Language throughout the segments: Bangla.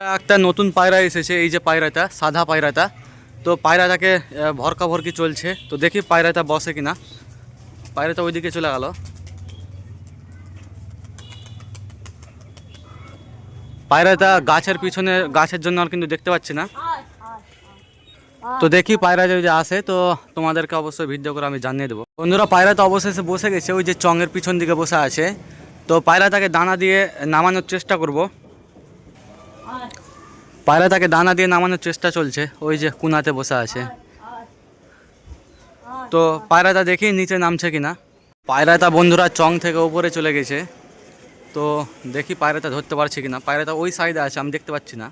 একটা নতুন পায়রা এসেছে, এই যে পায়রাটা, সাদা পায়রাটা। তো পায়রাটাকে ভরকা ভরকি চলছে। তো দেখি পায়রাটা বসে কিনা। পায়রাটা ওইদিকে চলে গেল। পায়রাটা গাছের পিছনে, গাছের জন্য আর কিন্তু দেখতে পাচ্ছি না। তো দেখি পায়রা যদি আসে, তো তোমাদেরকে অবশ্যই ভিডিও করে আমি জানিয়ে দেবো। বন্ধুরা, পায়রা তো অবশেষে বসে গেছে, ওই যে চঙের পিছন দিকে বসে আছে। তো পায়রাটাকে দানা দিয়ে নামানোর চেষ্টা করব। পায়রাটাকে দানা দিয়ে নামানোর চেষ্টা চলছে, ওই যে কুনাতে বসে আছে। তো পায়রাটা দেখি নিচে নামছে কিনা। পায়রাটা বন্ধুরা চং থেকে উপরে চলে গেছে। তো দেখি পায়রাটা ধরতে পারছি কিনা। পায়রাটা ওই সাইডে আছে, আমি দেখতে পাচ্ছি না।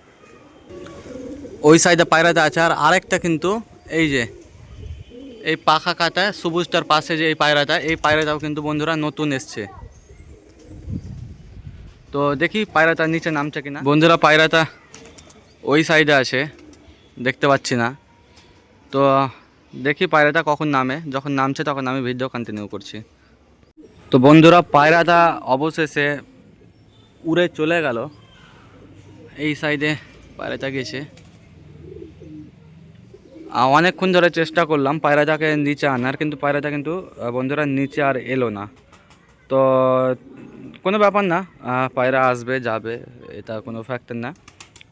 ওই সাইডে পায়রাটা আছে, আর আরেকটা কিন্তু এই যে, এই পাখা কাটা সবুজটার পাশে যে এই পায়রাটা, এই পায়রাটাও কিন্তু বন্ধুরা নতুন এসছে। তো দেখি পায়রাটা নিচে নামছে কিনা। বন্ধুরা পায়রাটা ওই সাইডে আছে, দেখতে পাচ্ছি না। তো দেখি পায়রাটা কখন নামে, যখন নামছে তখন আমি ভিডিও কন্টিনিউ করছি। তো বন্ধুরা, পায়রাটা অবশেষে উড়ে চলে গেল। এই সাইডে পায়রাটা গেছে। অনেকক্ষণ ধরে চেষ্টা করলাম পায়রাটাকে নিচে আনার, কিন্তু পায়রাটা কিন্তু বন্ধুরা নিচে আর এলো না। তো কোনো ব্যাপার না পায়রা আসবে, যাবে, এটা কোনো ফ্যাক্টর না।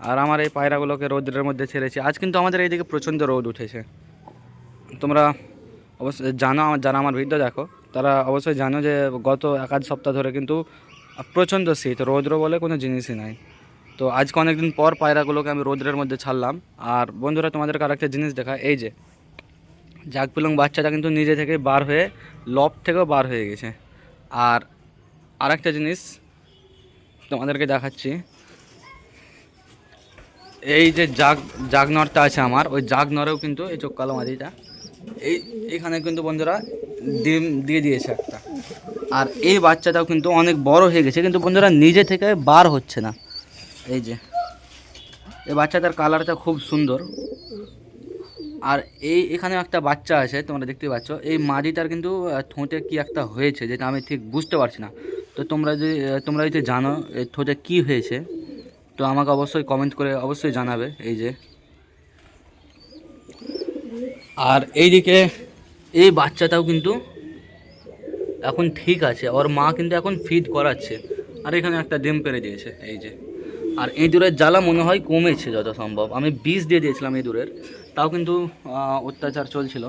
আর আমার এই পায়রাগুলোকে রোদ্রের মধ্যে ছেড়েছি। আজ কিন্তু আমাদের এইদিকে প্রচণ্ড রোদ উঠেছে। তোমরা অবশ্যই জানো আমার যারা আমার ভিডিও দেখো, তারা অবশ্যই জানো যে গত এক আধ সপ্তাহ ধরে কিন্তু প্রচণ্ড শীত। রৌদ্র বলে কোনো জিনিসই নাই। তো আজকে অনেকদিন পর পায়রাগুলোকে আমি রোদ্রের মধ্যে ছাড়লাম। আর বন্ধুরা তোমাদেরকে আরেকটা জিনিস দেখা, এই যে জাগপিলং বাচ্চাটা কিন্তু নিজে থেকে বার হয়ে লব থেকেও বার হয়ে গেছে। আর আরেকটা জিনিস তোমাদেরকে দেখাচ্ছি। এই যে জাগ, জাগনরটা আছে আমার, ওই জাগনরেও কিন্তু এই চোখ কালো মাদিটা এই এখানে কিন্তু বন্ধুরা ডিম দিয়ে দিয়েছে একটা। আর এই বাচ্চাটাও কিন্তু অনেক বড় হয়ে গেছে, কিন্তু বন্ধুরা নিজে থেকে বার হচ্ছে না। এই যে, এই বাচ্চাটার কালারটা খুব সুন্দর। আর এই এখানে একটা বাচ্চা আছে, তোমরা দেখতে পাচ্ছ। এই মাদিটার কিন্তু ঠোঁটে কি একটা হয়েছে, যেটা আমি ঠিক বুঝতে পারছি না। তো তোমরা যদি তোমরা যদি জানো এই ঠোঁটে কি হয়েছে তো আমাকে অবশ্যই কমেন্ট করে অবশ্যই জানাবে, এই যে। আর এইদিকে এই বাচ্চাটাও কিন্তু এখন ঠিক আছে, ওর মা কিন্তু এখন ফিড করাচ্ছে। আর এখানে একটা ডিম পেরে দিয়েছে, এই যে। আর ইঁদুরের জ্বালা মনে হয় কমেছে যত সম্ভব। আমি বিষ দিয়ে দিয়েছিলাম ইঁদুরের, তাও কিন্তু অত্যাচার চলছিল।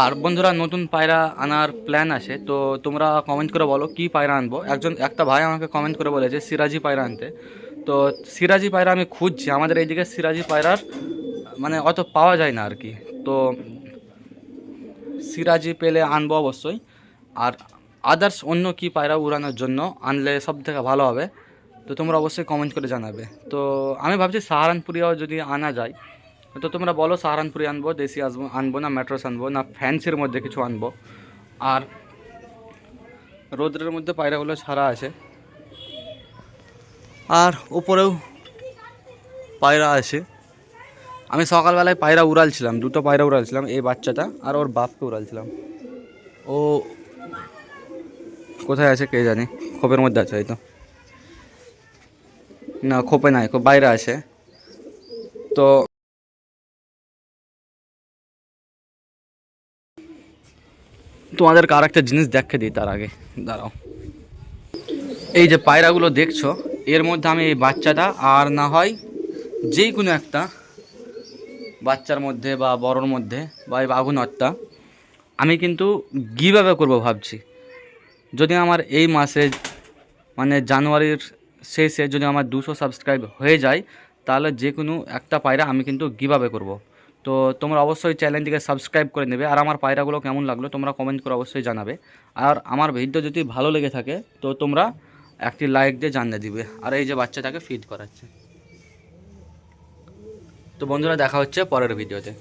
আর বন্ধুরা, নতুন পায়রা আনার প্ল্যান আছে, তো তোমরা কমেন্ট করে বলো, কি পায়রা আনব? একজন, একটা ভাই আমাকে কমেন্ট করে বলেছে, সিরাজি পায়রা আনতে। তো সিরাজি পায়রা আমি খুঁজছি। আমাদের এইদিকে সিরাজি পায়রার মানে অত পাওয়া যায় না আর কি তো সিরাজি পেলে আনব অবশ্যই। আর আদার্স অন্য কি পায়রা উড়ানোর জন্য আনলে সব থেকে ভালো হবে? তো তোমরা অবশ্যই কমেন্ট করে জানাবে। তো আমি ভাবছি সাহারানপুরিয়াও যদি আনা যায়, তো তোমরা বলো সাহারানপুরি আনব, দেশি আসব, আনব না মেট্রোস আনব না ফ্যান্সির মধ্যে কিছু আনব। আর রোদ্রের মধ্যে পায়রাগুলো ছাড়া আছে। উপরেও পায়রা আছে। আমি সকালবেলায় পায়রা উড়ালছিলাম, দুটো পায়রা উড়ালছিলাম, এই বাচ্চাটা আর ওর বাপকে উড়ালছিলাম। ও কোথায় আছে কে জানি, খোপের মধ্যে আছে হয়তো। না, খোপে নাই খোপ বাইরে আছে। তো তোমাদেরকে আর একটা জিনিস দেখে দিই তার আগে, দাঁড়াও। এই যে পায়রাগুলো দেখছ এর মধ্যে আমি এই বাচ্চাটা, আর না হয় যেই কোনো একটা বাচ্চার মধ্যে বা বড়োর মধ্যে বা এই বাঘুনরটা, আমি কিন্তু গিভাবে করব ভাবছি। যদি আমার এই মাসে মানে জানুয়ারির শেষে যদি আমার দুশো সাবস্ক্রাইব হয়ে যায়, তাহলে যে কোনো একটা পায়রা আমি কিন্তু গিভাবে করব। তো তোমরা অবশ্যই চ্যানেলটিকে সাবস্ক্রাইব করে নেবে, আর আমার পায়রাগুলো কেমন লাগল তোমরা কমেন্ট করে অবশ্যই জানাবে। আর আমার ভিডিও যদি ভালো লেগে থাকে, তো তোমরা একটি লাইক দিয়ে জানিয়ে দিবে। আর এই যে বাচ্চাটাকে ফিড করাচ্ছে। তো বন্ধুরা দেখা হচ্ছে পরের ভিডিওতে।